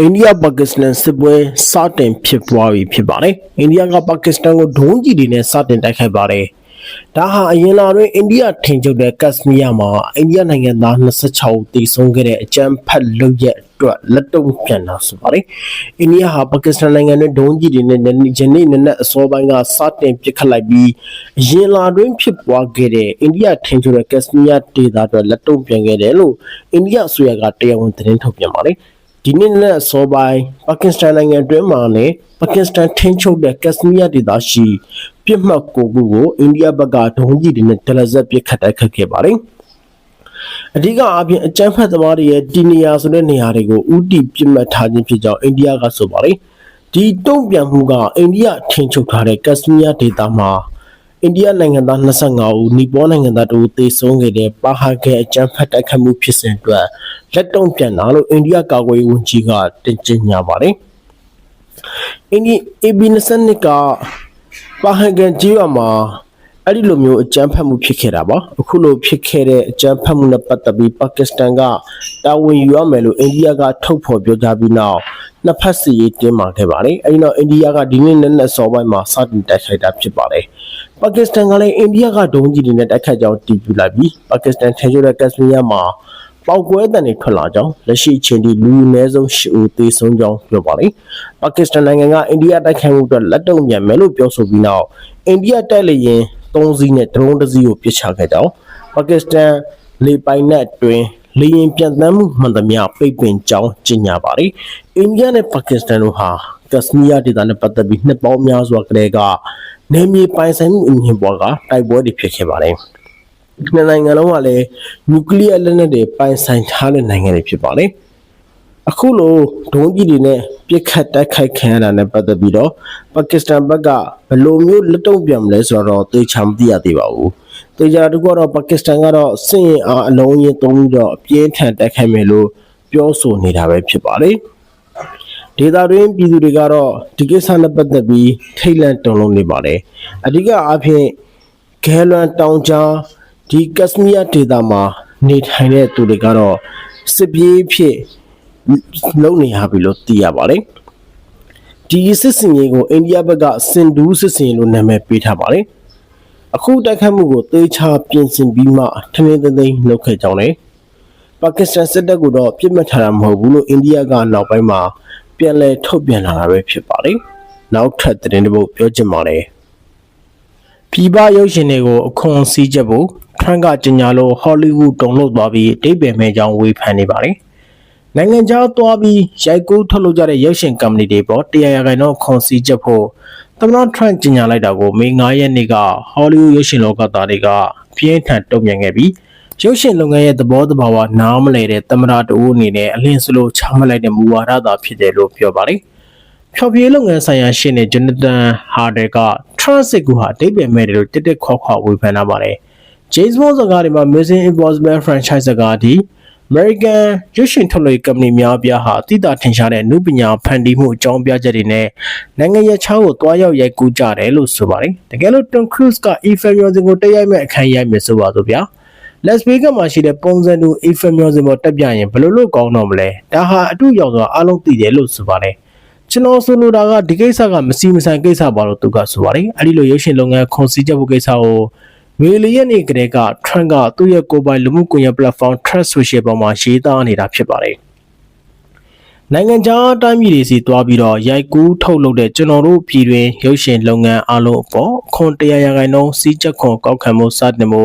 အိန္ဒိယပါကစ္စတန်စစ်ပွဲစတင်ဖြစ်ပွားပြီဖြစ်ပါတယ်။အိန္ဒိယကပါကစ္စတန်ကိုဒုံးကျည်တွေနဲ့စတင်တိုက်ခိုက်ပါတယ်။ဒါဟာအရင်လတွင်အိန္ဒိယထင်ချုပ်တဲ့ကက်စမီးယားမှာအိန္ဒိယနိုင်ငံသား26ဦးသေဆုံးခဲ့တဲ့အကြမ်းဖက်လုပ်ရက်အတွက်လက်တုံ့ပြန်တာဆိုပါတယ်။အိန္ဒိယဟာပါကစ္စတန်နိုင်ငံတွင်ဒုံးကျည်တွေနဲ့ယနေ့နေ့နဲ့အစောပိုင်းကစတင်ပစ်ခတ်လိုက်ပြီးအရင်လတွင်ဖြစ်ပွားခဲ့တဲ့အိန္ဒိယထင်ချုပ်တဲ့ကက်စမီးယားဒေသအတွက်လက်တုံ့ပြန်ခဲ့တယ်လို့အိန္ဒိယအစိုးရကတရားဝင်သတင်းထုတ်ပြန်ပါတယ်။ ဒီနေ့နဲ့အစောပိုင်းပါကစ္စတန်နိုင်ငံအတွင်းမှာလည်းပါကစ္စတန်ထင်းချုပ်တဲ့ကက်စမီးယားဒေသရှိပြစ်မှတ်ကိုခုကိုအိန္ဒိယဘက်ကဒုံးကျည်တွေနဲ့ဒလဇက်ပစ်ခတ်တိုက်ခတ်ခဲ့ပါတယ်။အဓိကအပြင်အကြမ်းဖက်သမားတွေရဲ့တီနီယာဆိုတဲ့နေရာတွေကိုဥတီပြစ်မှတ်ထားခြင်းဖြစ်ကြောင်းအိန္ဒိယကဆိုပါတယ်။ဒီတုံ့ပြန်မှုကအိန္ဒိယထင်းချုပ်ထားတဲ့ကက်စမီးယားဒေသမှာ အိန္ဒိယနိုင်ငံသား25ဦးနီပေါနိုင်ငံသားတို့သေဆုံးခဲ့တဲ့ပါဟာကဲအကြမ်းဖက်တိုက်ခတ်မှုဖြစ်စဉ်အတွက်လက်တုံ့ပြန်တာလို့အိန္ဒိယကာကွယ်ရေးဝန်ကြီးကတင်ကြေညာပါတယ်။အိန္ဒိယ AB22 ကပါဟာကဲကြီးရွာမှာအဲ့ဒီလိုမျိုးအကြမ်းဖက်မှုဖြစ်ခဲ့တာပါအခုလိုဖြစ်ခဲ့တဲ့အကြမ်းဖက်မှုနဲ့ပတ်သက်ပြီးပါကစ္စတန်ကတာဝန်ယူရမယ်လို့အိန္ဒိယကထုတ်ဖော်ပြောကြားပြီးနောက်နှစ်ဖက်စီရေးတင်းမာခဲ့ပါတယ်အဲဒီနောက်အိန္ဒိယကဒီနေ့နဲ့နဲ့စောပိုင်းမှာစတင်တိုက်ခိုက်တာဖြစ်ပါတယ် ပါကစ္စတန်ကလည်းအိန္ဒိယကဒုံးကျည်တွေနဲ့တိုက်ခိုက်ကြောင်းတည်ပြုလိုက်ပြီးပါကစ္စတန်ထင်ရှိတဲ့ကက်စမီးယားမှာပေါက်ကွဲတန်တွေထွက်လာကြောင်းလက်ရှိအချိန်ထိလူအနည်းဆုံး၈ဦးသေဆုံးကြောင်းပြောပါတယ်။ပါကစ္စတန်နိုင်ငံကအိန္ဒိယတိုက်ခိုက်မှုအတွက်လက်တုံ့ပြန်မယ်လို့ပြောဆိုပြီးနောက်အိန္ဒိယတိုက်လေယာဉ်၃စီးနဲ့ဒရုန်းတစ်စီးကိုပစ်ချခဲ့ကြောင်းပါကစ္စတန်လေပိုင်နက်တွင်လေယာဉ်ပြန်တမ်းမှုမှန်သမျှပိတ်ပင်ကြောင်းကြေညာပါတယ်။အိန္ဒိယနဲ့ပါကစ္စတန်တို့ဟာကက်စမီးယားဒေသနဲ့ပတ်သက်ပြီးနှစ်ပေါင်းများစွာကတည်းက နေမြေပိုင်ဆိုင်မှုအမြင့်ပေါ်ကတိုက်ပွဲတွေဖြစ်ခဲ့ပါတယ်။နှစ်နိုင်ငံလုံးကလည်းနျူကလ িয়ার လက်နက်တွေပိုင်ဆိုင်ထားတဲ့နိုင်ငံတွေဖြစ်ပါတယ်။အခုလိုဒုံးကြီးတွေနဲ့ပြစ်ခတ်တိုက်ခိုက်ခံရတာနဲ့ပတ်သက်ပြီးတော့ပါကစ္စတန်ဘက်ကဘယ်လိုမျိုးလက်တုံ့ပြန်မလဲဆိုတော့သေချာမသိရသေးပါဘူး။သေချာတကူကတော့ပါကစ္စတန်ကတော့စစ်ရင်အားအလုံးကြီးသုံးပြီးတော့အပြင်းထန်တိုက်ခိုက်မယ်လို့ပြောဆိုနေတာပဲဖြစ်ပါတယ်။ ဒေတာတွင်ပြည်သူတွေကတော့ဒီကိစ္စနဲ့ပတ်သက်ပြီးထိတ်လန့်တုန်လှုပ်နေပါတယ်။အဓိကအားဖြင့်ဂဲလွန်တောင်ကြားဒီကက်စမီးယားဒေတာမှာနေထိုင်တဲ့သူတွေကတော့စစ်ပြေးဖြစ်လုံနေရပြီလို့သိရပါတယ်။ဒီစစ်စင်ရေးကိုအိန္ဒိယဘက်ကစင်ဒူးစစ်စင်ရေးလို့နာမည်ပေးထားပါတယ်။အခုတိုက်ခတ်မှုကိုသေချာပြင်ဆင်ပြီးမှထမင်းသိမ်းသိမ်းလုပ်ခဲ့ကြောင်းလည်းပါကစ္စတန်စစ်တပ်ကတော့ပြစ်မှတ်ထားတာမဟုတ်ဘူးလို့အိန္ဒိယကနောက်ပိုင်းမှာ ပြန်လည်ထုတ်ပြန်လာတာပဲဖြစ်ပါတယ်။နောက်ထပ်သတင်းတစ်ပုဒ်ပြောချင်ပါတယ်။ပြည်ပရုပ်ရှင်တွေကိုအခွန်စည်းချက်ဖို့ထရန့်ကကြေညာလို့ဟောလိဝုဒ်တုံ့လောက်သွားပြီးအတိတ်ပင်မဲ့ကြောင်းဝေဖန်နေပါတယ်။နိုင်ငံခြားသွားပြီးရိုက်ကူးထုတ်လုပ်ကြတဲ့ရုပ်ရှင်ကုမ္ပဏီတွေပေါ်တရားရဂိုင်တော့ခွန်စည်းချက်ဖို့သမ္မတထရန့်ကြေညာလိုက်တာကိုမေ9ရက်နေ့ကဟောလိဝုဒ်ရုပ်ရှင်လောကသားတွေကပြင်းထန်တုံ့ပြန်ခဲ့ပြီး ရုပ်ရှင်လုပ်ငန်းရဲ့သဘောတဘာဝနားမလည်တဲ့သမ္မတတဦးအနေနဲ့အလင်းစလိုချမှတ်လိုက်တဲ့မူဝါဒသာဖြစ်တယ်လို့ပြောပါတယ်။ဖြော်ပြလုပ်ငန်းဆိုင်ရာရှင်းနေဂျန်နတန်ဟာဒယ်က transit ကူဟာအတိတ်ပဲမဲ့တယ်လို့တစ်တစ်ခေါက်ခေါက်ဝေဖန်လာပါတယ်။ James Bond စကားတွေမှာ Mission Impossible franchise စကားဒီ American ရုပ်ရှင်ထုတ်လုပ်ရေးကုမ္ပဏီများအပြားဟာအတိအတာထင်ရှားတဲ့နုပညာဖန်တီးမှုအကြောင်းပြချက်တွေနဲ့နိုင်ငံရဲ့ချောင်းကိုတွားရောက်ရိုက်ကူးကြတယ်လို့ဆိုပါတယ်။တကယ်လို့ Tom Cruise က Eiffel Museum ကိုတက်ရိုက်မဲ့အခမ်းရိုက်မယ်ဆိုပါစို့ဗျာ။ Las Vegas မှာရှိတဲ့ပုံစံတူ Eiffel Museum ပေါ်တက်ပြရင်ဘယ်လိုလုပ်ကောင်းတော့မလဲ။ဒါဟာအတူရောက်သွားအားလုံးသိတယ်လို့ဆိုပါတယ်။ကျွန်တော်ဆိုလိုတာကဒီကိစ္စကမစီမဆိုင်ကိစ္စပါလို့သူကဆိုပါတယ်။အဲဒီလိုရုပ်ရှင်လုပ်ငန်းခွန်စည်းချက်ဖို့ကိစ္စကိုမေလီရဲ့နေ့ကတည်းက Trump ကသူ့ရဲ့ကိုယ်ပိုင်လူမှုကွန်ရက် platform Truth Social ပေါ်မှာရေးသားနေတာဖြစ်ပါတယ်။ နိုင်ငံခြားတိုင်းပြည်တွေစီတွားပြီးတော့ရိုက်ကူးထုတ်လုပ်တဲ့ကျွန်တော်တို့ပြည်တွင်ရုပ်ရှင်လုပ်ငန်းအားလုံးအပေါ်ခွန်တရားရာခိုင်နှုန်းစီးချက်ခွန်ကောက်ခံမှုစတင်မှု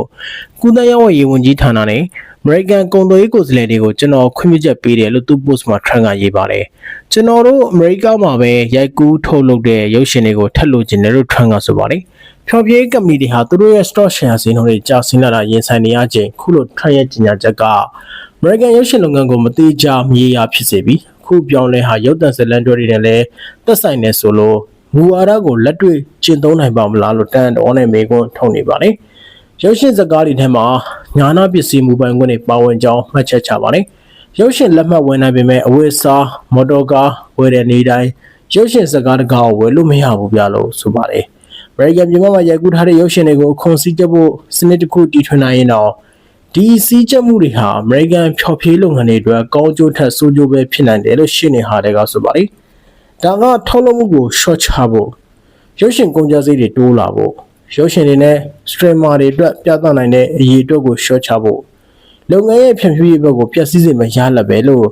ကုသရေးဝန်ကြီးဝန်ကြီးဌာနနဲ့ American ကုန်သွယ်ရေးကိုယ်စားလှယ်တွေကိုကျွန်တော်ခွင့်ပြုချက်ပေးတယ်လို့သူ post မှာ Trump ကရေးပါတယ်။ကျွန်တော်တို့ America မှာပဲရိုက်ကူးထုတ်လုပ်တဲ့ရုပ်ရှင်တွေကိုထပ်လို့ကျင်တယ်လို့ Trump ကဆိုပါတယ်။ဖြော်ပြရေးကုမ္ပဏီတွေဟာသူတို့ရဲ့ stock share ဈေးနှုန်းတွေကျဆင်းလာတာရင်ဆိုင်နေရခြင်းခုလို Trump ရဲ့ကြေညာချက်က American ရုပ်ရှင်လုပ်ငန်းကိုမတိကျမြေယာဖြစ်စေပြီး ခုပြောင်းလဲဟာရုပ်သံဇာတ်လမ်းတွေတွေနဲ့လည်းသက်ဆိုင်နေဆိုလို့မူဝါဒကိုလက်တွေ့ကျင့်သုံးနိုင်ပါမလားလို့တန်တော်နဲ့မေကွန်းထုတ်နေပါတယ်။ရုပ်ရှင်စကားတွေထဲမှာညာနာပစ္စည်းမူပိုင်ခွင့်တွေပါဝင်ကြောင်းမှတ်ချက်ချပါတယ်။ရုပ်ရှင်လက်မှတ်ဝင်နိုင်ပေမဲ့အဝတ်အစားမော်တော်ကားဝယ်တဲ့နေတိုင်းရုပ်ရှင်စကားတကားကိုဝယ်လို့မရဘူးပြလို့ဆိုပါတယ်။ American မြန်မာမှာရိုက်ကူးထားတဲ့ရုပ်ရှင်တွေကိုအခွန်စည်းချက်ဖို့စနစ်တစ်ခုတည်ထွင်နိုင်ရင်တော့က ဒီစီးချက်မှုတွေဟာအမေရိကန်ဖြော်ဖြေးလုပ်ငန်းတွေအတွက်ကောင်းကျိုးထက်ဆိုးကျိုးပဲဖြစ်နိုင်တယ်လို့ရှင်းနေဟာတဲ့ကဆိုပါတယ်။ဒါကထုတ်လုပ်မှုကို short ချဖို့ရုပ်ရှင်ကုန်ကြစည်တွေတိုးလာဖို့ရုပ်ရှင်တွေနဲ့ streamer တွေအတွက်ပြသနိုင်တဲ့အရေးအတွက်ကို short ချဖို့လုပ်ငန်းရဲ့ဖြန့်ဖြူးရေးဘက်ကိုပြည့်စည်စေမရလပဲလို့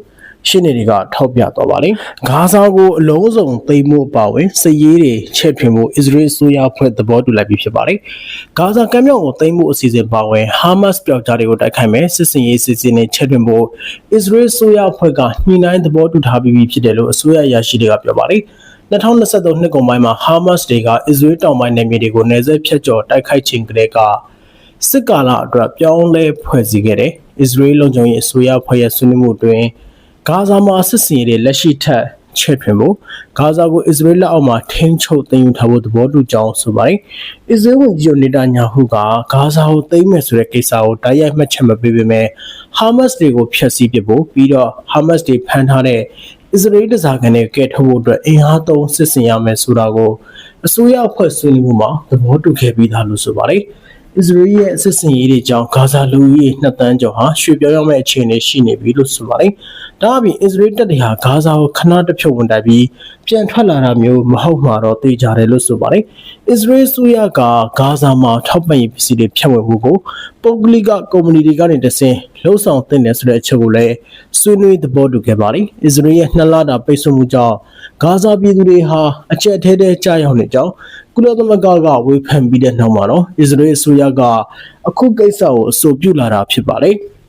ရှင်းနေတွေကထောက်ပြသွားပါတယ်။ဂါဇာကိုအလုံးစုံသိမ်းမှုအပါအဝင်စစ်ရေးတွေချက်ထွင်မှုအစ္စရေးဆိုရဖွဲ့သဘောတူလိုက်ပြီဖြစ်ပါတယ်။ဂါဇာကမ်းမြောင်ကိုသိမ်းမှုအစီအစဉ်ပါဝင်ဟာမတ်စ်ပြောက်ကြားတွေကိုတိုက်ခိုက်မယ်စစ်စင်ရေးစီစဉ်နဲ့ချက်ထွင်ဖို့အစ္စရေးဆိုရဖွဲ့ကညှိနှိုင်းသဘောတူထားပြီးဖြစ်တယ်လို့အစိုးရအရာရှိတွေကပြောပါတယ်။2023နှစ်ကုန်ပိုင်းမှာဟာမတ်စ်တွေကအစ္စရေးတောင်ပိုင်းနယ်မြေတွေကိုနယ်စပ်ဖြတ်ကျော်တိုက်ခိုက်ခြင်းကလေးကစစ်ကာလအတွက်ပြောင်းလဲဖွဲ့စည်းခဲ့တယ်။အစ္စရေးလုံခြုံရေးအစိုးရဖွဲ့ရဲ့ဆွေးနွေးမှုတွင် ဂါဇာမှာစစ်စင်ရေးတွေလက်ရှိထက်ချဲ့ထွင်ဖို့ဂါဇာကိုအစ္စရေးလက်အောက်မှာထိန်းချုပ်သိမ်းယူထားဖို့သဘောတူကြောင်းဆိုပါတယ်။အစ္စရေးဝန်ကြီးချုပ်နေတညာဟုကဂါဇာကိုသိမ်းမယ်ဆိုတဲ့ကိစ္စကိုတိုက်ရိုက်မှတ်ချက်မပေးပေမဲ့ဟာမတ်စ်တွေကိုဖျက်ဆီးပစ်ဖို့ပြီးတော့ဟာမတ်စ်တွေဖမ်းထားတဲ့အစ္စရေးတစားကန်တွေကဲထုတ်ဖို့အတွက်အင်အားသုံးစစ်စင်ရမယ်ဆိုတာကိုအစိုးရအဖွဲ့ဆွေးနွေးမှုမှာသဘောတူခဲ့ပြီးသားလို့ဆိုပါတယ်။ အစ္စရေးရဲ့စစ်စင်ရေးတွေကြောင့်ဂါဇာလူဦးရေ2တန်းကျော်ဟာရွှေ့ပြောင်းရမယ့်အခြေအနေရှိနေပြီလို့ဆိုပါတယ်။ဒါအပြင်အစ္စရေးတပ်တွေဟာဂါဇာကိုခဏတစ်ဖြုတ်ဝင်တိုက်ပြီးပြန်ထွက်လာတာမျိုးမဟုတ်မှာတော့သိကြတယ်လို့ဆိုပါတယ်။အစ္စရေးစုရကဂါဇာမှာထောက်ပံ့ရေးပစ္စည်းတွေဖြန့်ဝေမှုကိုပုဂ္ဂလိကကုမ္ပဏီတွေကနေတဆင့်လှုပ်ဆောင်သင့်တယ်ဆိုတဲ့အချက်ကိုလည်းဆွေးနွေးသဘောတူခဲ့ပါတယ်။အစ္စရေးရဲ့နှစ်လတာပိတ်ဆို့မှုကြောင့်ဂါဇာပြည်သူတွေဟာအကြက်ထဲထဲကြာရောက်နေကြောင်းကုလသမဂ္ဂကဝေဖန်ပြီးတဲ့နောက်မှာတော့အစ္စရေးအစိုးရကအခုကိစ္စကိုအဆိုပြုလာတာဖြစ်ပါတယ်။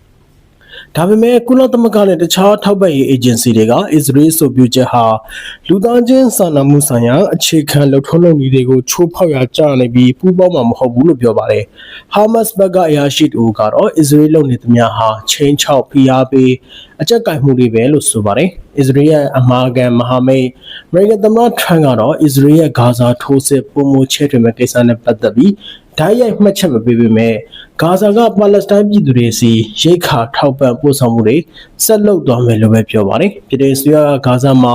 ဒါပေမဲ့ကုလသမဂ္ဂနဲ့တခြားထောက်ပံ့ရေးအေဂျင်စီတွေကအစ္စရေးဆိုပြုချက်ဟာလူသားချင်းစာနာမှုဆိုင်ရာအခြေခံလုပ်ထုံးလုပ်နည်းတွေကိုချိုးဖောက်ရကြနေပြီးပူးပေါင်းမှာမဟုတ်ဘူးလို့ပြောပါတယ်။ဟာမတ်စ်ဘက်ကအရာရှိတူကတော့အစ္စရေးလုပ်နေသမျှဟာချင်းချောက်ဖိအားပေးအကြက်ကင်မှုတွေပဲလို့ဆိုပါတယ်။အစ္စရေးရဲ့အမာကန်မဟာမိတ်အမေရိကန်သမ္မတထရန့်ကတော့အစ္စရေးရဲ့ဂါဇာထိုးစစ်ပုံမချဲ့ထွေမဲ့ကိစ္စနဲ့ပတ်သက်ပြီး ဓာတ်ရိုက်မှတ်ချက်မပေးပေမဲ့ဂါဇာကပါလက်စတိုင်းပြည်သူတွေစီရိတ်ခါထောက်ပံ့ပို့ဆောင်မှုတွေဆက်လုပ်သွားမယ်လို့ပဲပြောပါတယ်ပြည်ထောင်စုကဂါဇာမှာ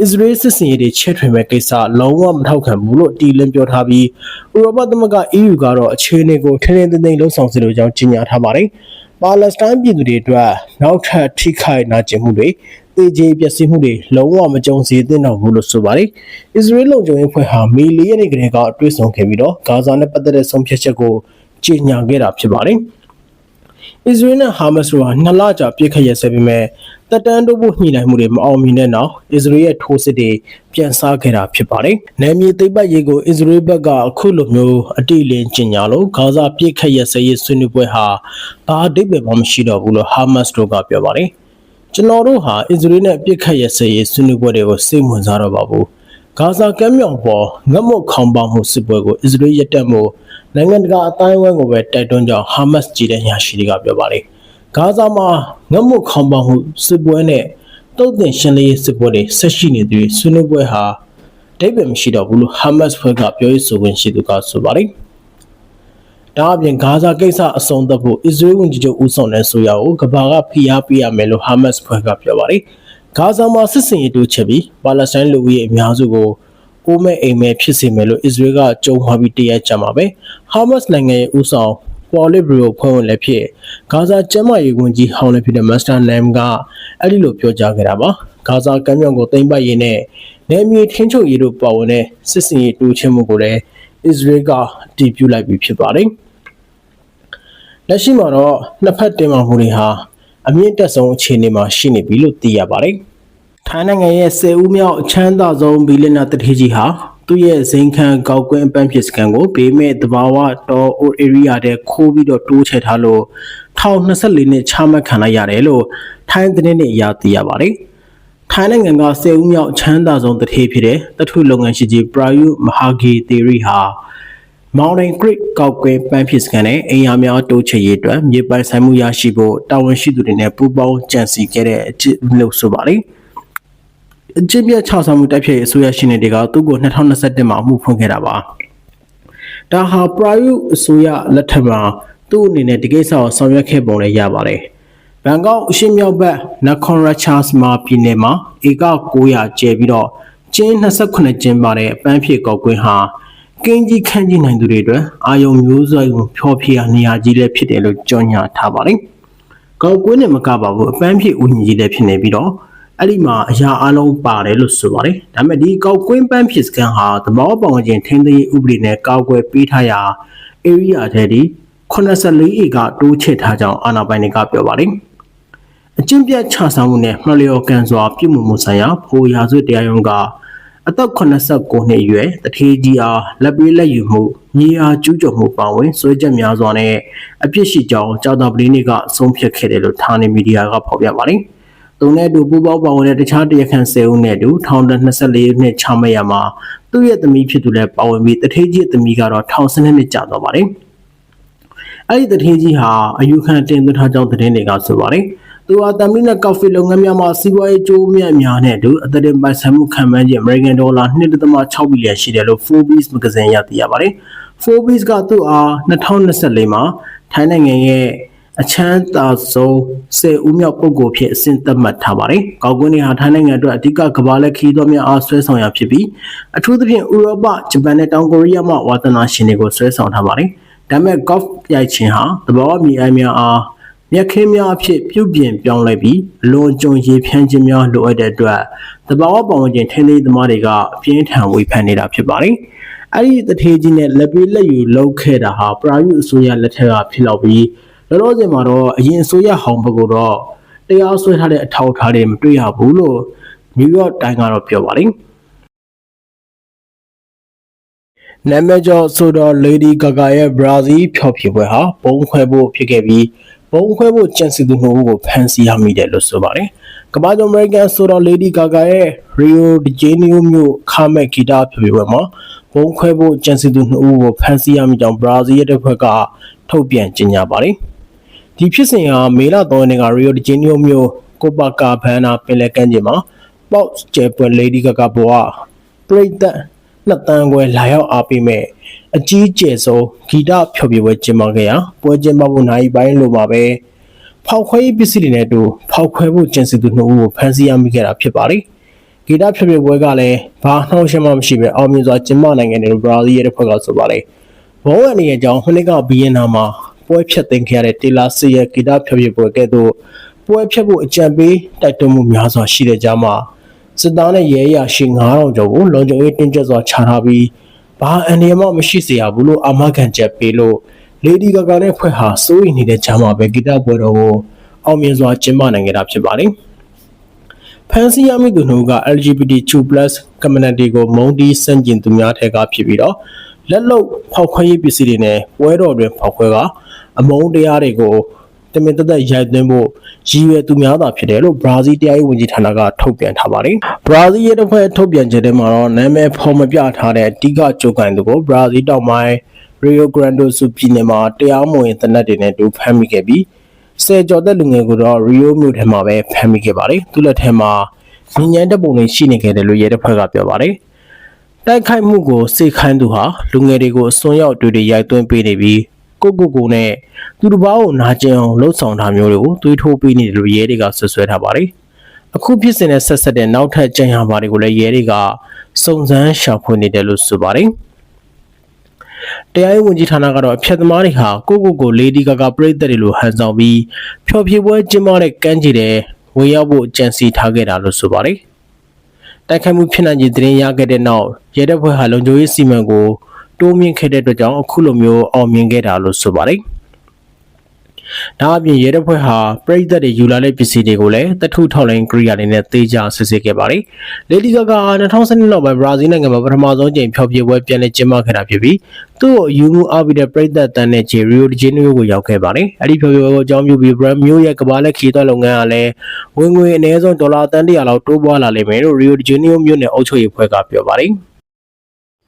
အစ္စရေးစစ်စင်ရေးတွေချဲ့ထွင်မဲ့ကိစ္စလုံးဝမထောက်ခံဘူးလို့တီလင်းပြောထားပြီးဥရောပသမဂ္ဂ EU ကတော့အခြေအနေကိုထင်းထင်းသိမ်းသိမ်းလှုံ့ဆော်စီလိုကြောင်းကြေညာထားပါတယ်ပါလက်စတိုင်းပြည်သူတွေအတွက်နောက်ထပ်ထိခိုက်နာကျင်မှုတွေ တေကျေပျက်စီးမှုတွေလုံးဝမကြုံစေသင့်တော့ဘူးလို့ဆိုပါတယ်။အစ္စရေးလုံခြုံရေးဖွဲ့ဟာမီလီယံနေကလေးကတွေးဆောင်ခဲ့ပြီးတော့ဂါဇာနဲ့ပတ်သက်တဲ့ဆုံးဖြတ်ချက်ကိုကြေညာခဲ့တာဖြစ်ပါတယ်။အစ္စရေးနဲ့ဟာမတ်စ်တို့ဟာနှစ်လကြာပြစ်ခတ်ရဆဲပြီးမဲ့တက်တန်းတို့ဖို့ညှိနှိုင်းမှုတွေမအောင်မြင်တဲ့နောက်အစ္စရေးရဲ့ထိုးစစ်တွေပြန်ဆခဲ့တာဖြစ်ပါတယ်။နယ်မြေသိပ်ပတ်ရေးကိုအစ္စရေးဘက်ကအခုလိုမျိုးအတိအလင်းကျင်ညာလို့ဂါဇာပြစ်ခတ်ရဆဲရေးဆွေးနွေးပွဲဟာဘာအတိတ်ပဲမရှိတော့ဘူးလို့ဟာမတ်စ်တို့ကပြောပါတယ်။ ကျွန်တော်တို့ဟာအစ္စရေးနဲ့ပြစ်ခတ်ရဆဲရေးဆွေးနွေးပွဲတွေကိုစိတ်ဝင်စားတော့ပါဘူး။ဂါဇာကမ်းမြောင်ပေါ်ငတ်မွတ်ခေါင်ပါမှုစစ်ပွဲကိုအစ္စရေးရပ်တက်မှုနိုင်ငံတကာအတိုင်းအဝိုင်းကိုပဲတိုက်တွန်းကြောင်းဟာမတ်စ်ကြည်တဲ့ညာရှိတွေကပြောပါတယ်။ဂါဇာမှာငတ်မွတ်ခေါင်ပါမှုစစ်ပွဲနဲ့တုတ်တင်ရှင်းလင်းရေးစစ်ပွဲတွေဆက်ရှိနေပြီးဆွေးနွေးပွဲဟာဒိဗယ်မရှိတော့ဘူးလို့ဟာမတ်စ်ဖွဲ့ကပြောရေးဆိုခွင့်ရှိသူကဆိုပါတယ်။ ဒါအပြင်ဂါဇာကိစ္စအဆုံးသတ်ဖို့အစ္စရေးဝန်ကြီးချုပ်ဦးဆောင်တဲ့ဆိုရကိုကဘာကဖိအားပေးရမယ်လို့ဟာမတ်စ်ဖွဲ့ကပြောပါတယ်။ဂါဇာမှာစစ်စင်ရေးတိုးချက်ပြီးပါလက်စတိုင်းလူဦးရေအများစုကိုကိုမဲ့အိမ်မဲ့ဖြစ်စေမယ်လို့အစ္စရေးကကြုံမှာပြီးတရက်ကြမှာပဲဟာမတ်စ်နိုင်ငံရဲ့ဦးဆောင်ပေါ်လစ်ဘရီယိုဖွဲ့ဝင်လည်းဖြစ်ဂါဇာကျမ်းမာရေးဝန်ကြီးဟောင်းလည်းဖြစ်တဲ့မတ်စတာနမ်ကအဲ့ဒီလိုပြောကြားခဲ့တာပါဂါဇာကမ်းမြောင်ကိုသိမ်းပိုက်ရေးနဲ့နယ်မြေထင်းချုပ်ရေးတို့ပါဝင်တဲ့စစ်စင်ရေးတူချင်းမှုကိုလည်း အစ္စရေးကတည်ပြုလိုက်ပြီးဖြစ်ပါတယ်လက်ရှိမှာတော့နှစ်ဖက်တင်မာမှုတွေဟာအမြင့်တက်ဆုံးအခြေအနေမှာရှိနေပြီလို့သိရပါတယ်ထိုင်းနိုင်ငံရဲ့ဆယ်ဦးမြောက်အချမ်းသာဆုံးဘီလီနာတတိကြီးဟာသူ့ရဲ့ဇိမ်ခံကောက်ကွင်းအပန်းဖြစ်စကန်ကိုဘေးမဲ့တဘာဝတော် area တဲ့ခိုးပြီးတော့တိုးချဲ့ထားလို့1024နှစ်ချမှတ်ခံလိုက်ရတယ်လို့ထိုင်းသတင်းတွေအရသိရပါတယ်။ ထိုင်းနိုင်ငံကဆယ်ဦးမြောက်ချမ်းသာဆုံးတထေးဖြစ်တဲ့တထုလုပ်ငန်းရှိကြီးပရာယုမဟာဂီသီရီဟာ Mountain Creek ကောက်ကွင်းပန်းဖြစ်စကန်နဲ့အိမ်ယာများတိုးချဲ့ရေးအတွက်မြေပိုင်ဆိုင်မှုရရှိဖို့တာဝန်ရှိသူတွေနဲ့ပူးပေါင်းကြံစည်ခဲ့တဲ့အကျင့်လို့ဆိုပါတယ်။အကျင့်ပြတ်ချဆောင်မှုတိုက်ဖြတ်ရေးအစိုးရရှင်တွေကသူ့ကို2021မှာအမှုဖွင့်ခဲ့တာပါ။ဒါဟာပရာယုအစိုးရလက်ထက်မှာသူ့အနေနဲ့ဒီကိစ္စကိုဆောင်ရွက်ခဲ့ပုံလည်းရပါတယ်။ ဘန်ကောက်အရှေ့မြောက်ဘက်နခွန်ရချာစ်မာပြည်နယ်မှာဧက900ကျဲပြီးတော့ကျင်း28ကျင်းပါတဲ့အပန်းဖြေကောက်ကွင်းဟာကင်းကြီးခန့်ကြီးနိုင်သူတွေအတွက်အာယုံမျိုးစုံကိုဖျော်ဖြေရနေရာကြီးလည်းဖြစ်တယ်လို့ကြော်ညာထားပါတယ်။ကောက်ကွင်းနဲ့မကပါဘူးအပန်းဖြေဥယျာဉ်ကြီးလည်းဖြစ်နေပြီးတော့အဲ့ဒီမှာအရာအလုံးပါတယ်လို့ဆိုပါတယ်။ဒါပေမဲ့ဒီကောက်ကွင်းပန်းဖြစ်စကန်ဟာသဘောပေါက်ခြင်းထင်းသေးဥပဒေနဲ့ကောက်ွယ်ပေးထားရာ area ထဲဒီ84ဧကတိုးချစ်ထားကြောင်းအာဏာပိုင်တွေကပြောပါတယ်။ အကျင့်ပြတ်ချဆောင်မှုနဲ့မှလျော်ကန်စွာပြုမှုမှုဆိုင်ရာဖိုရာဇဝတ်တရားရုံးကအသက်89နှစ်အရွယ်တထေးကြီးအားလက်ပေးလက်ယူမှုမြေအားကျူးကျော်မှုပါဝင်ဆွဲချက်များစွာနဲ့အပြစ်ရှိကြောင်းကြောက်တာပလင်းတွေကဆုံးဖြတ်ခဲ့တယ်လို့ဌာနေမီဒီယာကဖော်ပြပါတယ်။တုံနဲ့အတူပူပေါင်းပါဝင်တဲ့တခြားတရားခံ10ဦးနဲ့အတူထောင်ဒဏ်24နှစ်ချမှတ်ရမှာသူ့ရဲ့သမီးဖြစ်သူလည်းပါဝင်ပြီးတထေးကြီးရဲ့သမီးကတော့ထောင်စနစ်နှစ်ကြာသွားပါတယ်။အဲ့ဒီတထေးကြီးဟာအယူခံတင်သွင်းထားကြောင်းသတင်းတွေကဆိုပါတယ်။ သူဟာတမီနဲ့ကော်ဖီလုပ်ငန်းများမှာစီးပွားရေးကျိုးမြတ်များနဲ့အတူအသက်တင်ပိုင်ဆိုင်မှုခံမှန်းခြင်း American Dollar 2.6ဘီလီယံရှိတယ်လို့ Forbes မဂဇင်းရသိရပါတယ်။ Forbes ကသူ့အား2024မှာထိုင်းနိုင်ငံရဲ့အချမ်းသာဆုံး10ဦးမြောက်ပုဂ္ဂိုလ်ဖြစ်အဆင့်သတ်မှတ်ထားပါတယ်။ကောက်ကွင်းတွေဟာထိုင်းနိုင်ငံအတွက်အဓိကကမ္ဘာလက်ခီးသွွားများအားဆွဲဆောင်ရဖြစ်ပြီးအထူးသဖြင့်ဥရောပ၊ဂျပန်နဲ့တောင်ကိုရီးယားမှဝါသနာရှင်တွေကိုဆွဲဆောင်ထားပါတယ်။ဒါပေမဲ့ golf ရိုက်ခြင်းဟာသဘောအမြင်အများအား မြက်ခင်းများအဖြစ်ပြုပြင်ပြောင်းလဲပြီးလွန်ကျုံရေဖြန်းခြင်းများလိုအပ်တဲ့အတွက်တဘာဝပတ်ဝန်းကျင်ထင်းသေးသမားတွေကအပြင်းထန်ဝေဖန်နေတာဖြစ်ပါတယ်။အဲ့ဒီတထေးကြီးနဲ့လက်ပေးလက်ယူလောက်ခဲ့တာဟာပရာယုအစိုးရလက်ထက်ကဖြစ်လောက်ပြီးလောလောဆယ်မှာတော့အရင်အစိုးရဟောင်းဘက်ကတော့တရားစွဲထားတဲ့အထောက်အထားတွေမတွေ့ရဘူးလို့ New York Times ကတော့ပြောပါတယ်။နာမည်ကျော်ဆိုတော့ Lady Gaga ရဲ့ Brazil ဖျော်ဖြေပွဲဟာပုံခွဲဖို့ဖြစ်ခဲ့ပြီး ပုံခွဲဖို့ကြံစီသူနှစ်ဦးကိုဖမ်းဆီးရမိတယ်လို့ဆိုပါတယ်။ကမ္ဘာကျော် American ဆိုတော့ Lady Gaga ရဲ့ Rio de Janeiro မြို့ခါမက်ဂီတာဖြိုးပွဲမှာပုံခွဲဖို့ကြံစီသူနှစ်ဦးကိုဖမ်းဆီးရမိကြောင်း Brazil ရဲ့တပ်ဖွဲ့ကထုတ်ပြန်ကြေညာပါတယ်။ဒီဖြစ်စဉ်ဟာမေလ3ရက်နေ့က Rio de Janeiro မြို့ကိုပါကာဘန်နာပင်လယ်ကမ်းခြေမှာပေါ့ကျဲပွဲ Lady Gaga ဘဝပရိသတ် နှစ်တန်းခွဲလာရောက်အားပေးမဲ့အကြီးကျယ်ဆုံးဂီတဖျော်ဖြေပွဲကျင်းပခဲ့ရာပွဲကျင်းပဖို့နိုင်ပိုင်းလိုမှာပဲဖောက်ခွဲရေးပစ္စည်းတွေနဲ့တူဖောက်ခွဲဖို့ကျင်စီသူနှစ်ဦးကိုဖမ်းဆီးရမိခဲ့တာဖြစ်ပါတယ်။ဂီတဖျော်ဖြေပွဲကလည်းဘာနှောင့်ယှက်မှမရှိပဲအောင်မြင်စွာကျင်းပနိုင်ခဲ့တယ်လို့ဘရာဇီးရဲ့ဖွဲ့ကဆိုပါတယ်။ဘောဝင်နေရဲ့အကြောင်းခုနှစ်ကဘီယန်နာမှာပွဲဖြတ်သိမ်းခဲ့ရတဲ့တေလာစီရဲ့ဂီတဖျော်ဖြေပွဲကဲ့သို့ပွဲဖြတ်ဖို့အကြံပေးတိုက်တွန်းမှုများစွာရှိတဲ့ကြားမှာ စစ်သားနဲ့ရဲရရှိ9000ကျော်ကိုလုံခြုံရေးတင်းကျပ်စွာချထားပြီးဘာအန္တရာယ်မှမရှိစေရဘူးလို့အာမခံချက်ပေးလို့လေဒီဂါဂါနဲ့ဖွဲ့ဟာစိုးရိမ်နေတဲ့ဂျာမှာပဲဂီတပွဲတော်ကိုအောင်မြင်စွာကျင်းပနိုင်ခဲ့တာဖြစ်ပါတယ်။ဖန်စီရမိသူတို့က LGBTQ+ community ကိုမုန်းတီးဆန့်ကျင်သူများထဲကဖြစ်ပြီးတော့လက်လုံဖောက်ခွဲရေးပစ္စည်းတွေနဲ့ပွဲတော်တွင်ဖောက်ခွဲကအမုန်းတရားတွေကို တမင်တသက်ရိုက်သွင်းဖို့ရည်ရွယ်သူများသာဖြစ်တယ်လို့ဘရာဇီးတရားရေးဝန်ကြီးဌာနကထုတ်ပြန်ထားပါတယ်။ဘရာဇီးရဲ့တစ်ဖွဲ့ထုတ်ပြန်ချက်ထဲမှာတော့နာမည်ဖော်မပြထားတဲ့အတိကကြိုကန်သူကိုဘရာဇီးတောင်ပိုင်းရီယိုဂရန်ဒိုဆူပြည်နယ်မှာတရားမဝင်တနက်တွေနဲ့တူဖမ်းမိခဲ့ပြီးဆယ်ကျော်သက်လူငယ်ကိုတော့ရီယိုမြို့ထဲမှာပဲဖမ်းမိခဲ့ပါတယ်။သူ့လက်ထဲမှာညဉ့်ညမ်းတပ်ပုံတွေရှိနေခဲ့တယ်လို့ရဲတပ်ဖွဲ့ကပြောပါတယ်။တိုက်ခိုက်မှုကိုစေခိုင်းသူဟာလူငယ်တွေကိုအစွန်းရောက်တွေတွေရိုက်သွင်းပေးနေပြီး ကိုကိုကိုနဲ့သူတစ်ပါးကိုနာကျင်အောင်လှုပ်ဆောင်တာမျိုးတွေကိုသွေးထိုးပေးနေတယ်လို့ရဲတွေကဆွဆွဲထားပါတယ်။အခုဖြစ်စဉ်နဲ့ဆက်ဆက်တဲ့နောက်ထပ်ကြံရပါတွေကိုလည်းရဲတွေကစုံစမ်းရှာဖွေနေတယ်လို့ဆိုပါတယ်။တရားရေးဝန်ကြီးဌာနကတော့အဖြတ်သမားတွေဟာကိုကိုကိုလေဒီဂါဂါပြည်သက်တွေလိုဟန်ဆောင်ပြီးဖျော်ဖြေပွဲကျင်းပတဲ့ကမ်းခြေတွေဝင်ရောက်ဖို့ကြံစီထားခဲ့တာလို့ဆိုပါတယ်။တိုက်ခိုက်မှုဖြစ်နိုင်ခြင်းသတင်းရခဲ့တဲ့နောက်ရဲတပ်ဖွဲ့ဟာလုံခြုံရေးစီမံကို တိုးမြင့်ခဲ့တဲ့အတွက်ကြောင့်အခုလိုမျိုးအောင်မြင်ခဲ့တာလို့ဆိုပါတယ်။ဒါအပြင်ရဲတပ်ဖွဲ့ဟာပြည်သက်တွေယူလာတဲ့ပစ္စည်းတွေကိုလည်းတထုထောက်လိုင်းကရိယာတွေနဲ့တေးကြစစ်ဆေးခဲ့ပါတယ်။ Lady Gaga 2012လောက်ပိုင်းဘရာဇီးနိုင်ငံမှာပထမဆုံးကြိမ်ဖျော်ဖြေပွဲပြန်လည်ကျင်းပခဲ့တာဖြစ်ပြီးသူ့ကိုယူမှုအားပြီးတဲ့ပြည်သက်တန်းနဲ့ဂျီရီယိုဒီဂျေနီယိုကိုရောက်ခဲ့ပါတယ်။အဲဒီဖျော်ဖြေပွဲကိုအကြောင်းပြုပြီး brand မျိုးရဲ့ကမ္ဘာလက်ခီးသွွားလုပ်ငန်းကလည်းဝင်ငွေအနည်းဆုံးဒေါ်လာတန်100လောက်တိုးပွားလာလိမ့်မယ်လို့ Rio de Janeiro မြို့နယ်အုပ်ချုပ်ရေးဖွဲ့ကပြောပါတယ်။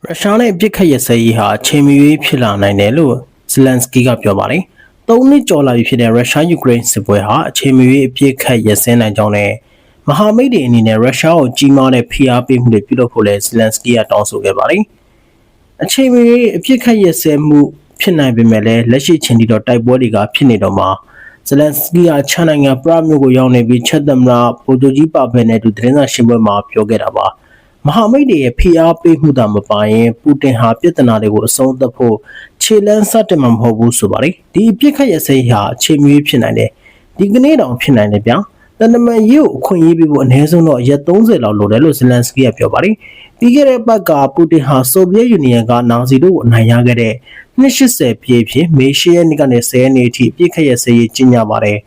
ရုရှားနဲ့ပြစ်ခတ်ရစရေးဟာအချိန်မရွေးဖြစ်လာနိုင်တယ်လို့ဇလန်စကီကပြောပါတယ်။၃နှစ်ကျော်လာပြီဖြစ်တဲ့ရုရှားယူကရိန်းစစ်ပွဲဟာအချိန်မရွေးအပြစ်ခတ်ရစင်းနိုင်ကြောင်းနဲ့မဟာမိတ်တွေအနေနဲ့ရုရှားကိုကြီးမားတဲ့ဖိအားပေးမှုတွေပြုလုပ်ဖို့လဲဇလန်စကီကတောင်းဆိုခဲ့ပါတယ်။အချိန်မရွေးအပြစ်ခတ်ရစဲမှုဖြစ်နိုင်ပေမဲ့လည်းလက်ရှိချိန်ထိတော့တိုက်ပွဲတွေကဖြစ်နေတော့မှာဇလန်စကီကချာနိုင်ငံပရာမြို့ကိုရောက်နေပြီးချက်သမရာပိုတိုဂျီပါဘယ်နဲ့တူသတင်းစာရှင်းပွဲမှာပြောခဲ့တာပါ။ မဟာမိတ်တွေရဲ့ဖိအားပေးမှုသာမပါရင်ပူတင်ဟာပြည်ထနာတွေကိုအဆုံးသတ်ဖို့ခြေလန်းစတင်မှာမဟုတ်ဘူးဆိုပါတယ်ဒီပြစ်ခတ်ရစိဟာအချိန်မီဖြစ်နိုင်တယ်ဒီကနေ့တောင်ဖြစ်နိုင်တယ်ဗျာတန်တမန်ရေးကိုအခွင့်အရေးပေးဖို့အနည်းဆုံးတော့ရက်30လောက်လိုတယ်လို့ဇလန်စကီကပြောပါတယ်ပြီးခဲ့တဲ့ဘက်ကပူတင်ဟာဆိုဗီယက်ယူနီယံကနာဇီတို့ကိုအနိုင်ရခဲ့တဲ့280ပြည့်ဖြစ်မေရှီယက်နေ့ကနေ10ရက်နေ့အထိပြစ်ခတ်ရစိကြီးကြီးညာပါတယ်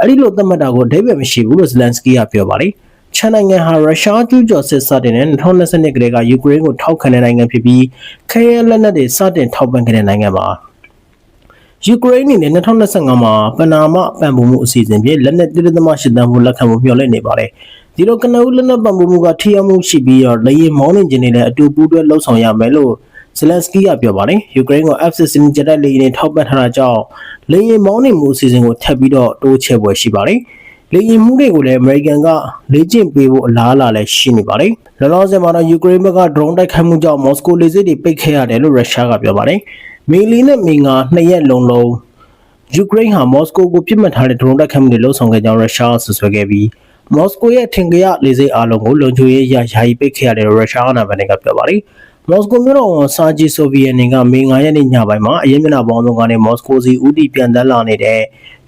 အဲ့ဒီလိုသတ်မှတ်တာကိုအဓိပ္ပာယ်မရှိဘူးလို့ဇလန်စကီကပြောပါတယ် ချန်နိုင်ငံဟာရုရှားကျူးကျော်စစ်စတင်တဲ့2022ကလေးကယူကရိန်းကိုထောက်ခံတဲ့နိုင်ငံဖြစ်ပြီးခရဲလက်နက်တွေစတင်ထောက်ပံ့ခဲ့တဲ့နိုင်ငံပါယူကရိန်းအနေနဲ့2025မှာပနာမပံ့ပိုးမှုအစီအစဉ်ဖြင့်လက်နက်တိရသမရှစ်တမ်းမှုလက်ခံမှုမျှော်လင့်နေပါတယ်။ဒီလိုကနဦးလက်နက်ပံ့ပိုးမှုကထိရောက်မှုရှိပြီးတော့လေယာဉ်မောင်းနှင်ခြင်းတွေနဲ့အတူပူးတွဲလှုပ်ဆောင်ရမယ်လို့ဇလန်စကီကပြောပါတယ်။ယူကရိန်းက F-16 ဂျက်တိုက်လေယာဉ်တွေထောက်ပံ့ထားတာကြောင့်လေယာဉ်မောင်းနှင်မှုအစီအစဉ်ကိုထပ်ပြီးတော့တိုးချဲ့ပွဲရှိပါတယ်။ လေယာဉ်မှုတွေကိုလည်းအမေရိကန်ကလေ့ကျင့်ပေးဖို့အလားအလာလည်းရှိနေပါတယ်။လောလောဆယ်မှာတော့ယူကရိန်းဘက်က drone တိုက်ခိုက်မှုကြောင့်မော်စကိုလေဆိပ်တွေပိတ်ခဲ့ရတယ်လို့ရုရှားကပြောပါတယ်။မီလီနဲ့မီငါနှစ်ရက်လုံးလုံးယူကရိန်းဟာမော်စကိုကိုပြစ်မှတ်ထားတဲ့ drone တိုက်ခိုက်မှုတွေလှုပ်ဆောင်ခဲ့ကြောင်းရုရှားဆွဆွဲခဲ့ပြီးမော်စကိုရဲ့ထင်ကြရလေဆိပ်အားလုံးကိုလုံခြုံရေးရယာယီပိတ်ခဲ့ရတယ်လို့ရုရှားအာဏာပိုင်တွေကပြောပါတယ်။ မော်စကိုမြို့တော်ဝန်စာဂျီဆိုဗီယက်နိုင်ငံမေ9ရက်နေ့ညပိုင်းမှာအရေးမျက်နှာပေါင်းစုံကနေမော်စကိုစီဦးတည်ပြန်တန်းလာနေတဲ့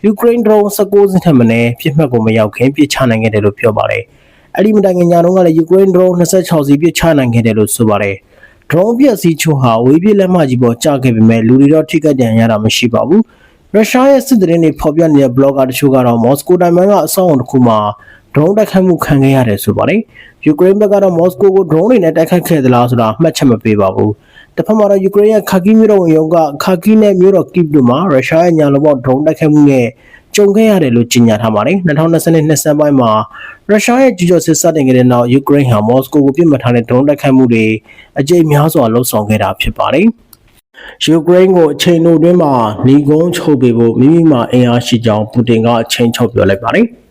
ယူကရိန်း drone 19စင်းထက်မနည်းပြစ်မှတ်ကိုမရောက်ခင်ပြစ်ချနိုင်ခဲ့တယ်လို့ပြောပါတယ်။အဲ့ဒီမတိုင်ခင်ညတုန်းကလည်းယူကရိန်း drone 26စီပြစ်ချနိုင်ခဲ့တယ်လို့ဆိုပါတယ်။ drone ပြက်စီချို့ဟာဝေးပြစ်လက်မကြီးပေါ်ကျခဲ့ပေမဲ့လူတွေတော့ထိခိုက်ဒဏ်ရာရတာမရှိပါဘူး။ရုရှားရဲ့စစ်သတင်းတွေဖော်ပြနေတဲ့ blogger တချို့ကတော့မော်စကိုတိုင်မန်ကအဆောက်အုံတစ်ခုမှာ drone တိုက်ခိုက်မှုခံခဲ့ရတယ်ဆိုပါတယ်။ယူကရိန်းဘက်ကတော့မော်စကိုကို drone တွေနဲ့တိုက်ခိုက်ခဲ့သလားဆိုတာမှတ်ချက်မပေးပါဘူး။တစ်ဖက်မှာတော့ယူကရိန်းရဲ့ခါကီမြို့တော်ဝန်ရုံးကခါကီနဲ့မြို့တော်ကိဗ်တို့မှာရုရှားရဲ့ညာလိုပေါက် drone တိုက်ခိုက်မှုနဲ့ကြုံခဲ့ရတယ်လို့ကြေညာထားပါတယ်။2020နှစ်ဆန်းပိုင်းမှာရုရှားရဲ့ကျူးကျော်စစ်စတင်ခဲ့တဲ့နောက်ယူကရိန်းဟာမော်စကိုကိုပြစ်မှတ်ထားတဲ့ drone တိုက်ခိုက်မှုတွေအကြိမ်များစွာလှုံ့ဆော်ခဲ့တာဖြစ်ပါတယ်။ယူကရိန်းကိုအချိန်တိုအတွင်းမှာညီကုန်းချုပ်ပေးဖို့မိမိမှာအင်အားရှိကြောင်းပူတင်ကအချိန်ချုပ်ပြောလိုက်ပါတယ်။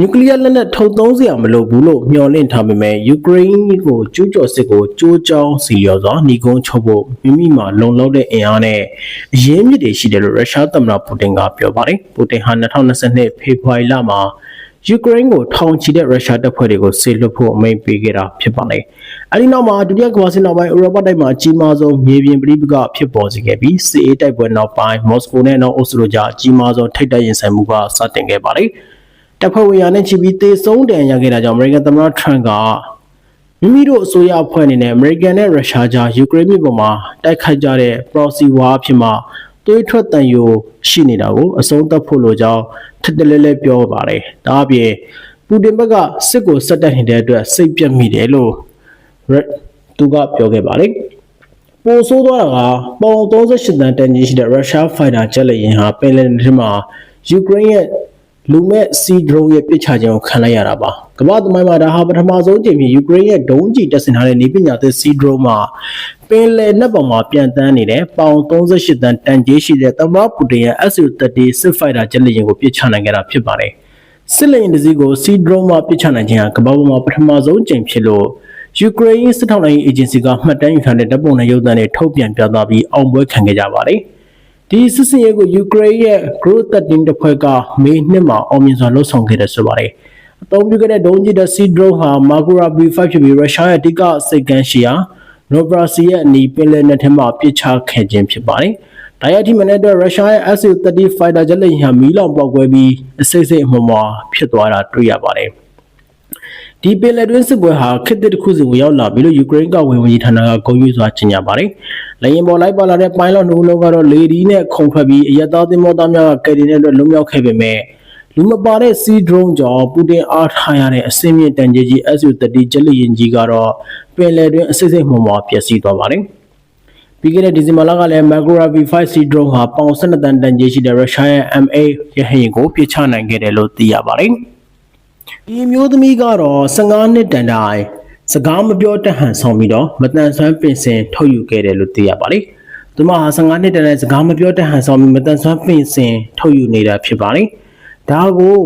နျူကလ িয়ার လက်နက်ထုတ်သုံးစရာမလိုဘူးလို့မျှော်လင့်ထားပေမဲ့ယူကရိန်းကိုကျူးကျော်စစ်ကိုကြိုးကြောင်းစီရောစွာညီကုန်းချုပ်ဖို့မိမိမှာလုံလောက်တဲ့အင်အားနဲ့အရင်းမြစ်တွေရှိတယ်လို့ရုရှားသမ္မတပူတင်ကပြောပါတယ်။ပူတင်ဟာ2022ဖေဖော်ဝါရီလမှာယူကရိန်းကိုထောင်ချီတဲ့ရုရှားတပ်ဖွဲ့တွေကိုဆေလွတ်ဖို့အမိန့်ပေးခဲ့တာဖြစ်ပါတယ်။အဲဒီနောက်မှာဒုတိယကမ္ဘာစစ်နောက်ပိုင်းဥရောပတိုက်မှာအကြီးမားဆုံးမြေပြင်ပြည်ပကဖြစ်ပေါ်စေခဲ့ပြီးစစ်အေးတိုက်ပွဲနောက်ပိုင်းမော်စကိုနဲ့နောက်အိုစလိုကြားအကြီးမားဆုံးထိပ်တိုက်ရင်ဆိုင်မှုကစတင်ခဲ့ပါတယ်။ တပ်ဖွဲ့ဝင်ရနဲ့ချီပြီးတေဆုံးတန်ရခဲ့တာကြောင့်အမေရိကန်သမ္မတထရန့်ကမိမိတို့အစိုးရအဖွဲ့အနေနဲ့အမေရိကန်နဲ့ရုရှားကြားယူကရိန်းပြည်ပေါ်မှာတိုက်ခိုက်ကြတဲ့ proxy war အဖြစ်မှသွေးထွက်တန်ယိုရှိနေတာကိုအဆုံးသတ်ဖို့လိုကြောင်းထစ်တလဲလဲပြောပါတယ်။ဒါအပြင်ပူတင်ဘက်ကစစ်ကိုစက်တက်နေတဲ့အတွက်စိတ်ပြတ်မိတယ်လို့သူကပြောခဲ့ပါတယ်။ပိုဆိုးသွားတာကပေါင်38တန်တန်ကြီးရှိတဲ့ရုရှားဖိုင်တာဂျက်လေယာဉ်ဟာပင်လယ်ထဲမှာယူကရိန်းရဲ့ လူမဲ့စီဒရုန်းရဲ့ပစ်ချခြင်းကိုခံလိုက်ရတာပါကမ္ဘာသမိုင်းမှာဒါဟာပထမဆုံးအကြိမ်ဖြစ်ယူကရိန်းရဲ့ဒုံးကျည်တပ်ဆင်ထားတဲ့နေပညာသစ်စီဒရုန်းမှာပင်လယ်နက်ပေါ်မှာပြန်တန်းနေတဲ့ပေါင်38တန်တန်ကြီးရှိတဲ့သမ္မတပူတင်ရဲ့ Su-30 စစ်ဖိုက်တာဂျက်လေယာဉ်ကိုပစ်ချနိုင်ခဲ့တာဖြစ်ပါတယ်စစ်လေယာဉ်တစ်စီးကိုစီဒရုန်းမှာပစ်ချနိုင်ခြင်းဟာကမ္ဘာပေါ်မှာပထမဆုံးအကြိမ်ဖြစ်လို့ယူကရိန်းစစ်ထောက်လှမ်းရေးအေဂျင်စီကမှတ်တမ်းယူထားတဲ့ဓာတ်ပုံနဲ့ရုပ်သံတွေထုတ်ပြန်ပြသပြီးအောင်ပွဲခံခဲ့ကြပါတယ်။ ဒီစစ်စင်ရေးကိုယူကရိန်းရဲ့ Growth 13တပ်ဖွဲ့ကမေနှစ်မှာအောင်မြင်စွာလှုပ်ဆောင်ခဲ့တယ်ဆိုပါတယ်။အသုံးပြုခဲ့တဲ့ဒုံးကျည်တဲ့စီဒရုန်းဟာ Magura B5 ဖြစ်ပြီးရုရှားရဲ့အဓိကစိတ်ကန်းရှိရာ Novorossiysk ရဲ့အနီးပင်လယ်နက်ထဲမှာပစ်ချခဲ့ခြင်းဖြစ်ပါတယ်။ဒါရိုက်ထိမနဲ့အတွက်ရုရှားရဲ့ Su-30 fighter jet လေယာဉ်ဟာမီးလောင်ပေါက်ကွဲပြီးအစိမ့်စိမ့်အမှမှဖြစ်သွားတာတွေ့ရပါတယ်။ ဒီပင်လယ်တွင်းစစ်ပွဲဟာခေတ်တစ်ခုစီကိုရောက်လာပြီလို့ယူကရိန်းကဝန်ဝန်ကြီးဌာနကဂုဏ်ယူစွာကြေညာပါတယ်။လေရင်ပေါ်လိုက်ပါလာတဲ့ပိုင်းလော့နှုတ်လုံးကတော့လေဒီနဲ့ခုန်ထွက်ပြီးအရသားသင်္ဘောသားများကကယ်တင်တဲ့အတွက်လွတ်မြောက်ခဲ့ပေမဲ့လူမပါတဲ့စီဒရုန်းကြောင့်ပူတင်အားထားရတဲ့အစင်းမြင့်တန်ကြီးကြီး SU-30 ဂျက်လီယင်ကြီးကတော့ပင်လယ်တွင်းအစိမ့်စိမ့်မှော်မှော်ပျက်စီးသွားပါတယ်။ပြီးခဲ့တဲ့ဒီဇင်ဘာလကလည်း Magura V5 C drone ဟာပေါင်12တန်တန်ကြီးရှိတဲ့ရုရှားရဲ့ MA ရဟရင်ကိုပြစ်ချနိုင်ခဲ့တယ်လို့သိရပါတယ်။ ဒီမျိုးသမီးကတော့15နှစ်တန်တိုင်စကားမပြောတတ်ဟန်ဆောင်ပြီးတော့မတန်ဆွမ်းပင်စင်ထုတ်ယူခဲ့တယ်လို့သိရပါလိမ့်။သူမဟာ15နှစ်တန်တိုင်စကားမပြောတတ်ဟန်ဆောင်ပြီးမတန်ဆွမ်းပင်စင်ထုတ်ယူနေတာဖြစ်ပါလိမ့်။ဒါကို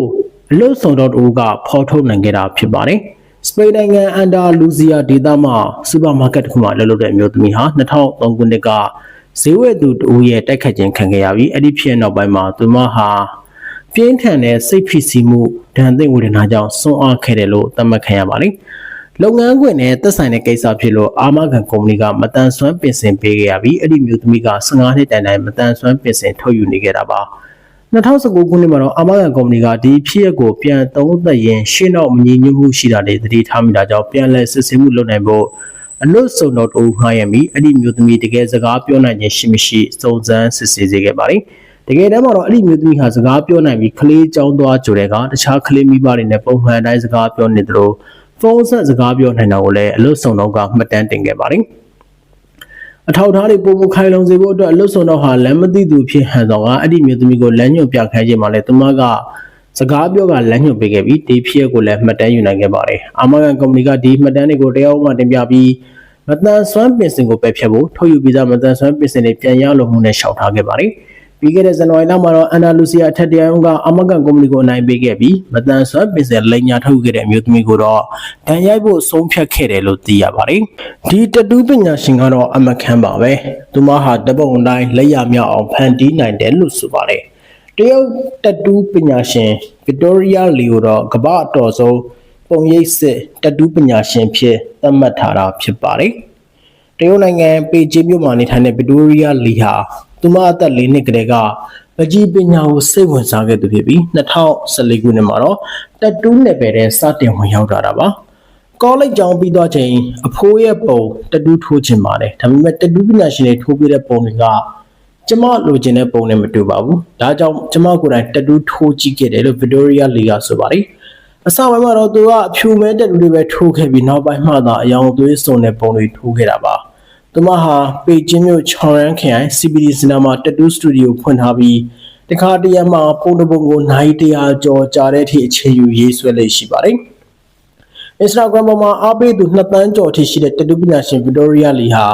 အလို့ဆောင်တော့တူကဖော်ထုတ်နိုင်ခဲ့တာဖြစ်ပါလိမ့်။စပိန်နိုင်ငံအန်ဒါလူဇီယာဒေသမှာစူပါမားကတ်တစ်ခုမှာလှုပ်လှုပ်တဲ့အမျိုးသမီးဟာ2003ခုနှစ်ကဈေးဝယ်သူတူရဲ့တိုက်ခတ်ခြင်းခံခဲ့ရပြီးအဲ့ဒီဖြစ်နောက်ပိုင်းမှာသူမဟာပြင်းထန်တဲ့စိတ်ဖိစီးမှု ဒဏ်သင့်ဝေဒနာကြောင့်ဆွမ်းအားခဲ့တယ်လို့သတ်မှတ်ခံရပါလိမ့်လုပ်ငန်းခွင်နဲ့သက်ဆိုင်တဲ့ကိစ္စဖြစ်လို့အာမခံကုမ္ပဏီကမတန်ဆွမ်းပင်စင်ပေးခဲ့ရပြီးအဲ့ဒီမျိုးသမီးက15နှစ်တိုင်တိုင်မတန်ဆွမ်းပင်စင်ထုတ်ယူနေခဲ့တာပါ2019ခုနှစ်မှာတော့အာမခံကုမ္ပဏီကဒီဖြစ်ရပ်ကိုပြန်သုံးသပ်ရင်ရှင်းတော့မငြင်းညွတ်မှုရှိတာတွေသတိထားမိတာကြောင့်ပြန်လည်စစ်ဆေးမှုလုပ်နိုင်ဖို့အလို့စုံတော်တူငှားရမီအဲ့ဒီမျိုးသမီးတကယ်စကားပြောနိုင်ခြင်းရှိမရှိစုံစမ်းစစ်ဆေးစေခဲ့ပါတယ် တကယ်တမ်းမှာတော့အဲ့ဒီမျိုးသမီးဟာစကားပြောနိုင်ပြီးကလေးចောင်းသွားကြိုတဲ့ကတခြားကလေးမိဘတွေနဲ့ပုံမှန်တိုင်းစကားပြောနေသလိုဖုန်းဆက်စကားပြောနိုင်တာကိုလည်းအလို့စုံတော်ကမှတ်တမ်းတင်ခဲ့ပါတယ်အထောက်အထားတွေပုံမခိုင်လုံစေဖို့အတွက်အလို့စုံတော်ဟာလမ်းမသိသူဖြစ်ဟန်ဆောင်ကအဲ့ဒီမျိုးသမီးကိုလမ်းညွှန်ပြခိုင်းခြင်းမှာလည်းသူမကစကားပြောကလမ်းညွှန်ပေးခဲ့ပြီးဒီဖြစ်ရပ်ကိုလည်းမှတ်တမ်းယူနိုင်ခဲ့ပါတယ်။အာမဂန်ကုမ္ပဏီကဒီမှတ်တမ်းတွေကိုတရားဥပဒေတင်ပြပြီးမတန်ဆွမ်းပင်စင်ကိုပယ်ဖျက်ဖို့ထုတ်ယူပြီးသားမတန်ဆွမ်းပင်စင်တွေပြန်ရလို့မှုနဲ့ရှောက်ထားခဲ့ပါတယ်။ ပြီးခဲ့တဲ့ဇန်နဝါရီလမှာတော့အန်ဒါလူစီယာအထက်တရားရုံးကအာမဂန်ကုမ္ပဏီကိုအနိုင်ပေးခဲ့ပြီးမတန်ဆွမ်းပင်စင်လိန်ညာထုတ်ခဲ့တဲ့အမျိုးသမီးကိုတော့ဒဏ်ရိုက်ဖို့ဆုံးဖြတ်ခဲ့တယ်လို့သိရပါတယ်။ဒီတတူးပညာရှင်ကတော့အမခန်းပါပဲ။သူမဟာတပုံတိုင်းလက်ရမြောက်အောင်ဖန်တီးနိုင်တယ်လို့ဆိုပါတယ်။တရုတ်တတူးပညာရှင်ဗစ်တိုးရီယာလီကိုတော့ကမ္ဘာအတော်ဆုံးပုံရိပ်စစ်တတူးပညာရှင်ဖြစ်သတ်မှတ်ထားတာဖြစ်ပါတယ်။တရုတ်နိုင်ငံပေကျင်းမြို့မှာနေထိုင်တဲ့ဗစ်တိုးရီယာလီဟာ သူမအသက်၄နှစ်ကတည်းကပကြီးပညာကိုစိတ်ဝင်စားခဲ့သူဖြစ်ပြီး2014ခုနှစ်မှာတော့တတူးနယ်ပယ်ထဲစတင်ဝင်ရောက်လာတာပါ။ကောလိပ်ကျောင်းပြီးသွားချိန်အဖိုးရဲ့ပုံတတူးထိုးခြင်းပါတယ်ဒါပေမဲ့တတူးပညာရှင်တွေထိုးပြတဲ့ပုံတွေကကျမလိုချင်တဲ့ပုံနဲ့မတူပါဘူးဒါကြောင့်ကျမကိုယ်တိုင်တတူးထိုးကြည့်ခဲ့တယ်လို့ဗီတိုရီယာလီကဆိုပါတယ်အစပိုင်းမှာတော့သူကအဖြူမဲတတူးတွေပဲထိုးခဲ့ပြီးနောက်ပိုင်းမှသာအယောင်သွေးစုံတဲ့ပုံတွေထိုးခဲ့တာပါ သူမဟာပေကျင်းမြို့ချော်ရန်ခရိုင် CBD စင်တာမှာတတူးစတူဒီယိုဖွင့်ထားပြီးတခါတရံမှာပုံတစ်ပုံကိုနိုင်တရာကျော်ကြာတဲ့အထိအချိန်ယူရေးဆွဲလေးရှိပါတယ် Instagram ပေါ်မှာအားပေးသူ2တန်းကျော်အထိရှိတဲ့တတူးပညာရှင်ဗီတိုရီယာလီဟာ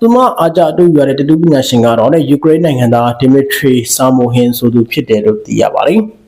သူမအားကြအတူရတဲ့တတူးပညာရှင်ကတော့တဲ့ယူကရိန်းနိုင်ငံသားဒီမီထရီဆာမိုဟင်ဆိုသူဖြစ်တယ်လို့သိရပါတယ်။